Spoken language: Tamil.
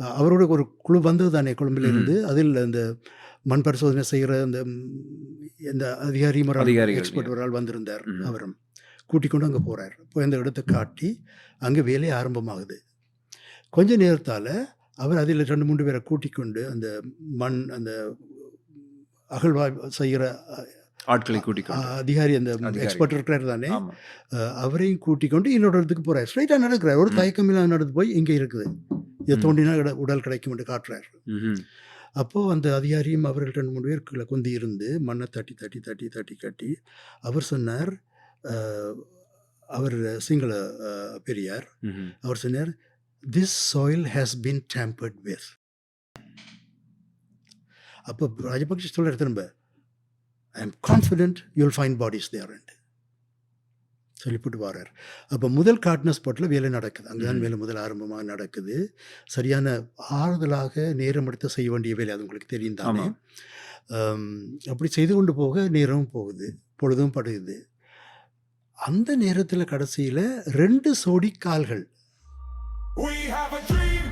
அவரோட ஒரு குழு வந்தது தானே கொழும்பில் இருந்து அதில் அந்த மண் பரிசோதனை செய்கிற அந்த இந்த அதிகாரி அதிகாரிகள், எக்ஸ்பர்ட் ஒரு ஆள் வந்திருந்தார். அவரும். கூட்டிக் கொண்டு அங்கே போகிறார் போய் அந்த இடத்தை காட்டி அங்கே வேலை ஆரம்பமாகுது. கொஞ்ச நேரத்தால் அவர் அதில் ரெண்டு மூன்று பேரை கூட்டிக் கொண்டு அந்த மண் அந்த அகழ்வாய் செய்கிற ஆட்களை கூட்டிக் அதிகாரி அந்த. எக்ஸ்பர்ட் இருக்கிறார் தானே அவரையும் கூட்டிக் கொண்டு இன்னொரு இடத்துக்கு போகிறார் ஸ்ட்ரைட்டாக நடக்கிறார். ஒரு ம். தயக்கம் இல்லாம நடந்து போய் இங்கே இருக்குது. இதை. தோண்டினா உடல் கிடைக்கும் என்று காட்டுறார். அப்போது அந்த அதிகாரியும் அவர்கள் ரெண்டு மூணு பேர் கீழே குந்தி இருந்து மண்ணை தட்டி தட்டி தட்டி தட்டி கட்டி அவர் சொன்னார் அவர் சிங்கள பெரியார். அவர் சொன்னார் this soil has been tampered with அப்போ ராஜபக்ஷ சொல்கிற திரும்ப I am confident you'll find bodies there சொல்லிவிட்டு வரார். அப்போ முதல் காட்டின ஸ்பாட்டில் வேலை நடக்குது. அங்கே தான். வேலை முதல் ஆரம்பமாக நடக்குது. சரியான ஆறுதலாக நேரம் எடுத்து செய்ய வேண்டிய வேலை அது உங்களுக்கு தெரியும் தானே? அப்படி செய்து கொண்டு போக நேரமும் போகுது. பொழுதும் படுகுது அந்த நேரத்தில் கடைசியில் ரெண்டு சோடி கால்கள் We have a dream.